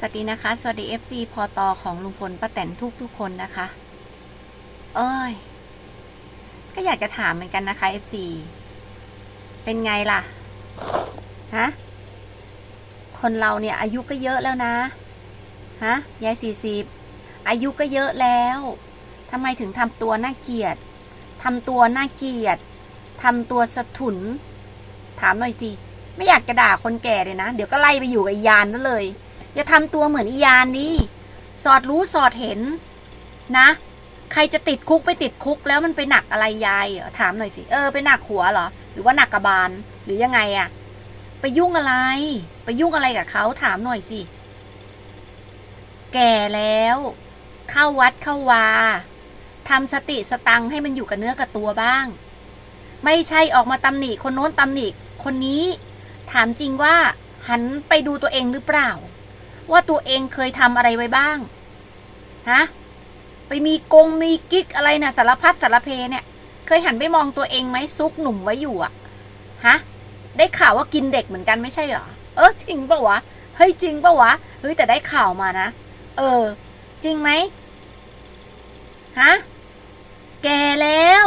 สวัสดีนะคะ สวัสดี FC พอตอของลุงพลป้าแตนทุกทุกคนนะคะ เอ้ย ก็อยากจะถามเหมือนกันนะคะ FC เป็นไงล่ะ ฮะ คนเราเนี่ยอายุก็เยอะแล้วนะ ฮะ ยายสี่สิบ อายุก็เยอะแล้วทำไมถึงทำตัวน่าเกลียดทำตัวน่าเกลียดทำตัวสะทุน ถามหน่อยสิ ไม่อยากจะด่าคนแก่เลยนะ เดี๋ยวก็ไล่ไปอยู่กับยานนั่นเลย อย่าทำตัวเหมือนอียานดิสอดรู้สอดเห็นนะ ใครจะติดคุกไปติดคุกแล้วมันไปหนักอะไรยายเหรอถามหน่อยสิเออไปหนักหัวเหรอหรือว่าหนักกระบาลหรือยังไงอะไปยุ่งอะไร ไปยุ่งอะไรกับเขาถามหน่อยสิแก่แล้ว เข้าวัดเข้าวาทำสติสตังให้มันอยู่กับเนื้อกับตัวบ้าง ไม่ใช่ออกมาตำหนิคนโน้นตำหนิคนนี้ ถามจริงว่าหันไปดูตัวเองหรือเปล่า ว่าตัวเองเคยทำอะไรไว้บ้าง ฮะ ไปมีกงมีกิ๊กอะไรนะ่ะสารพัดสารเพเนี่ย เคยหันไปมองตัวเองไหมซุกหนุ่มไว้อยู่อะฮะ ได้ข่าวว่ากินเด็กเหมือนกันไม่ใช่เหรอ เออจริงปะวะ เฮ้ยจริงปะวะ เฮ้ยแต่ได้ข่าวมานะ เออ จริงไหมฮะ แก่แล้ว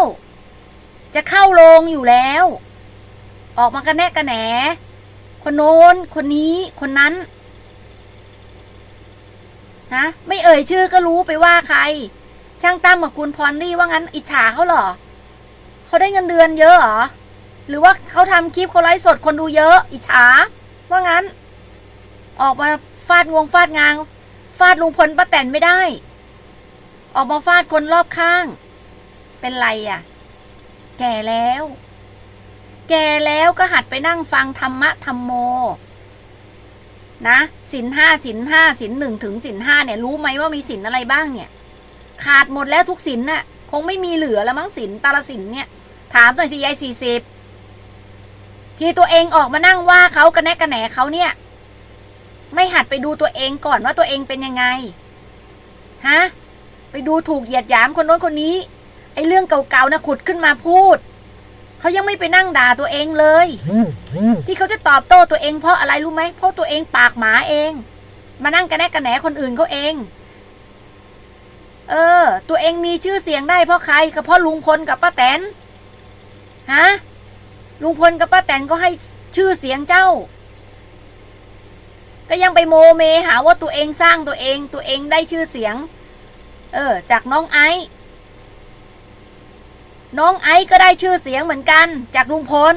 จะเข้าโรงอยู่แล้ว ออกมากันแน่กันแหนคนโน้น คนนี้ คนนั้น ฮะไม่เอ่ยชื่อก็รู้ไปว่าใคร ช่างตั้มกับคุณพรลี่ว่างั้นอิจฉาเขาเหรอเขาได้เงินเดือนเยอะเหรอหรือว่าเขาทำคลิปเขาไลฟ์สดคนดูเยอะ อิจฉาว่างั้น ออกมาฟาดงวงฟาดงาง ฟาดลุงพลป้าแตนไม่ได้ ออกมาฟาดคนรอบข้าง เป็นไรอะ แก่แล้ว แก่แล้วก็หัดไปนั่งฟังธรรมะธรรมโม นะสินห้าสินห้าสินหนึ่งถึงสินห้าเนี่ยรู้ไหมว่ามีสินอะไรบ้างเนี่ย ขาดหมดแล้วทุกสินน่ะ คงไม่มีเหลือแล้วมั้งสินตาลสินเนี่ย ถามหน่อยสิยายสี่สิบทีตัวเองออกมานั่งว่าเขากระแนะกระแหนเขาเนี่ย ไม่หัดไปดูตัวเองก่อนว่าตัวเองเป็นยังไงฮะไปดูถูกเหยียดหยามคนโน้นคนนี้ไอ้เรื่องเก่าๆนะขุดขึ้นมาพูด เขายังไม่ไปนั่งด่าตัวเองเลย ที่เขาจะตอบโต้ตัวเองเพราะอะไรรู้ไหมเพราะตัวเองปากหมาเอง มานั่งกระแนะกระแหนคนอื่นเขาเอง เออ ตัวเองมีชื่อเสียงได้เพราะใครก็เพราะลุงพลกับป้าแตนฮะลุงพลกับป้าแตนก็ให้ชื่อเสียงเจ้า ก็ยังไปโมเมหาว่าตัวเองสร้างตัวเองตัวเองได้ชื่อเสียง เออ จากน้องไอซ์ น้องไอซ์ก็ได้ชื่อเสียงเหมือนกัน จากลุงพล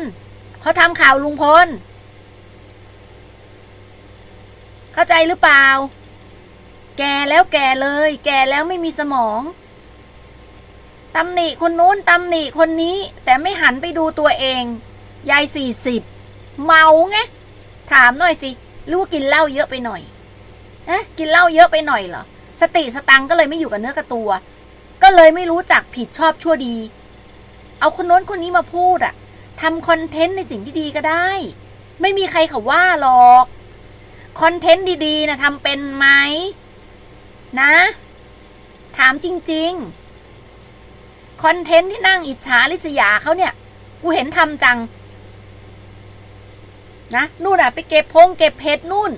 เขาทำข่าวลุงพล เข้าใจหรือเปล่า แก่แล้วแก่เลย แก่แล้วไม่มีสมองตำหนิคนนู้นตำหนิคนนี้ แต่ไม่หันไปดูตัวเอง ยายสี่สิบเมาไงถามหน่อยสิหรือว่ากินเหล้าเยอะไปหน่อยเอ๊ะกินเหล้าเยอะไปหน่อยเหรอสติสตังก็เลยไม่อยู่กับเนื้อกับตัว ก็เลยไม่รู้จักผิดชอบชั่วดี เอาคนโน้นคนนี้มาพูดอะทำคอนเทนต์ในสิ่งที่ดีก็ได้ ไม่มีใครเขาว่าหรอกคอนเทนต์ดีๆนะทำเป็นไหมนะ ถามจริงๆคอนเทนต์ที่นั่งอิจฉาริษยาเขาเนี่ย กูเห็นทำจัง นะนู่นอะไปเก็บพงเก็บเห็ดนู่น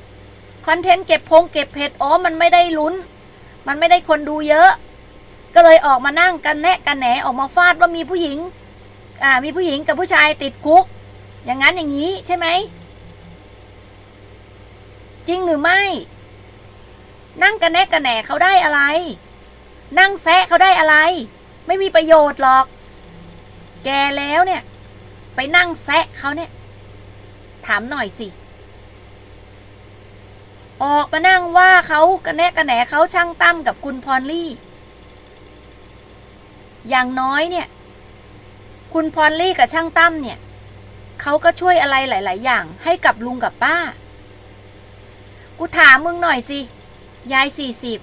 คอนเทนต์เก็บพงเก็บเห็ดอ๋อมันไม่ได้ลุ้น มันไม่ได้คนดูเยอะ ก็เลยออกมานั่งกันแนะกันแหนออกมาฟาดว่ามีผู้หญิงอ่ามีผู้หญิงกับผู้ชายติดคุก อย่างนั้นอย่างนี้ใช่ไหมจริงหรือไม่ นั่งกันแนะกันแหนเขาได้อะไร นั่งแซะเขาได้อะไร ไม่มีประโยชน์หรอก แกแล้วเนี่ย ไปนั่งแซะเขาเนี่ย ถามหน่อยสิออกมานั่งว่าเขากระแนะกระแหนเขาช่างตั้มกับคุณพรลี่ อย่างน้อยเนี่ย คุณพรลี่กับช่างตั้มเนี่ยเขาก็ช่วยอะไรหลาย ๆ อย่างให้กับลุงกับป้า กูถามมึงหน่อยสิ ยายสี่สิบ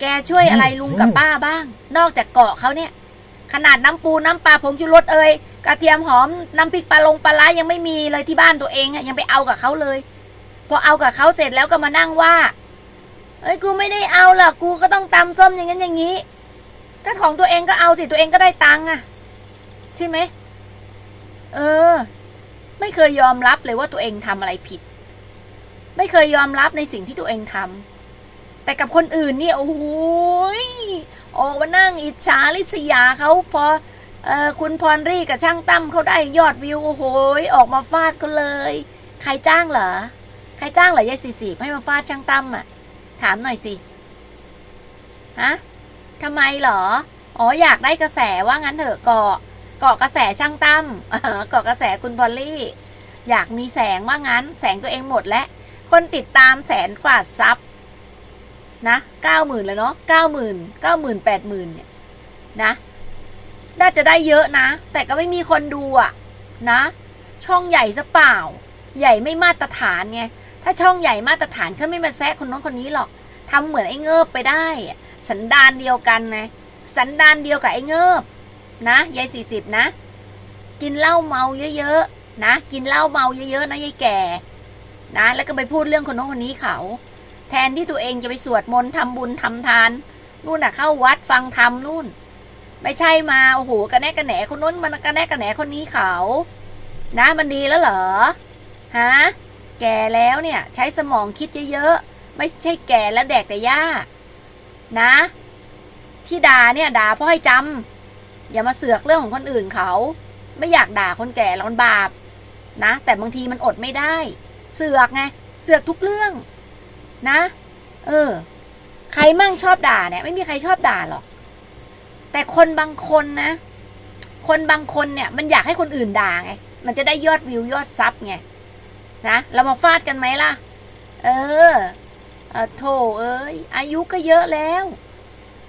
แกช่วยอะไรลุงกับป้าบ้าง นอกจากเกาะเขาเนี่ย ขนาดน้ำปูน้ำปลาผงชูรสเอ่ยกระเทียมหอมน้ำพริกปลาลงปลาร้ายังไม่มีเลยที่บ้านตัวเองอะยังไปเอากับเขาเลย พอเอากับเขาเสร็จแล้วก็มานั่งว่า เอ้ยกูไม่ได้เอาหรอกกูก็ต้องตำส้มอย่างนั้นอย่างนี้ ก็ของตัวเองก็เอาสิตัวเองก็ได้ตังค์อะใช่ไหมเออ ไม่เคยยอมรับเลยว่าตัวเองทำอะไรผิด ไม่เคยยอมรับในสิ่งที่ตัวเองทำแต่กับคนอื่นเนี่ยโอ้โหยออกมานั่งอิจฉาริษยาเขาพอเออคุณพรรี่กับช่างตั้มเขาได้ยอดวิวโอ้โหยออกมาฟาดเขาเลย ใครจ้างเหรอใครจ้างเหรอยายสี่สิบให้มาฟาดช่างตั้มอะ ถามหน่อยสิฮะ ทำไมเหรอ อ๋ออยากได้กระแสว่างั้นเถอะเกาะเกาะกระแสช่างตั้มเกาะกระแสคุณพอลลี่ อยากมีแสงว่างั้น แสงตัวเองหมดแล้วคนติดตามแสนกว่าซับนะเก้าหมื่นแล้วเนาะเก้าหมื่นเก้าหมื่นแปดหมื่นเนี่ยนะ น่าจะได้เยอะนะ แต่ก็ไม่มีคนดูอะนะ ช่องใหญ่ซะเปล่า ใหญ่ไม่มาตรฐานไง ถ้าช่องใหญ่มาตรฐานเขาไม่มาแซะคนน้องคนนี้หรอกทำเหมือนไอ้เงิบไปได้อะ สันดานเดียวกันนะสันดานเดียวกับไอ้เงิบนะยายสี่สิบนะ กินเหล้าเมาเยอะๆนะ กินเหล้าเมาเยอะๆนะยายแก่ นะ แล้วก็ไปพูดเรื่องคนโน้นคนนี้เขา แทนที่ตัวเองจะไปสวดมนต์ทำบุญทำทานนู่นน่ะเข้าวัดฟังธรรมนู่น ไม่ใช่มาโอ้โหกระแนกกระแหนคนโน้นมันกระแนกกระแหนคนนี้เขา นะมันดีแล้วเหรอฮะแก่แล้วเนี่ยใช้สมองคิดเยอะๆไม่ใช่แก่แล้วแดกแต่หญ้า นะ ที่ด่าเนี่ยด่าเพราะให้จำอย่ามาเสือกเรื่องของคนอื่นเขา ไม่อยากด่าคนแก่แล้วมันบาปนะ แต่บางทีมันอดไม่ได้ เสือกไงเสือกทุกเรื่อง นะ เออ ใครมั่งชอบด่าเนี่ย ไม่มีใครชอบด่าหรอก แต่คนบางคนนะ คนบางคนเนี่ย มันอยากให้คนอื่นด่าไง มันจะได้ยอดวิวยอดซับไงนะเรามาฟาดกันไหมล่ะ เออ โถเอ้ยอายุก็เยอะแล้ว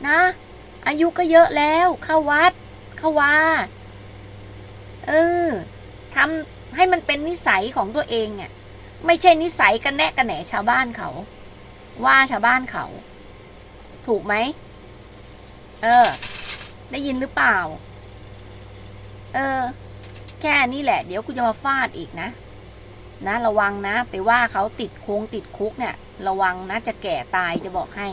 นะ อายุก็เยอะแล้ว เข้าวัด เข้าว่าเออทำให้มันเป็นนิสัยของตัวเองอะไม่ใช่นิสัยกันแนะกันแหนชาวบ้านเขา ว่าชาวบ้านเขา ถูกไหมเออ ได้ยินหรือเปล่า เออ แค่นี้แหละ เดี๋ยวกูจะมาฟาดอีกนะ นะระวังนะ ไปว่าเขาติดโค้งติดคุกเนี่ย ระวังนะจะแก่ตายจะบอกให้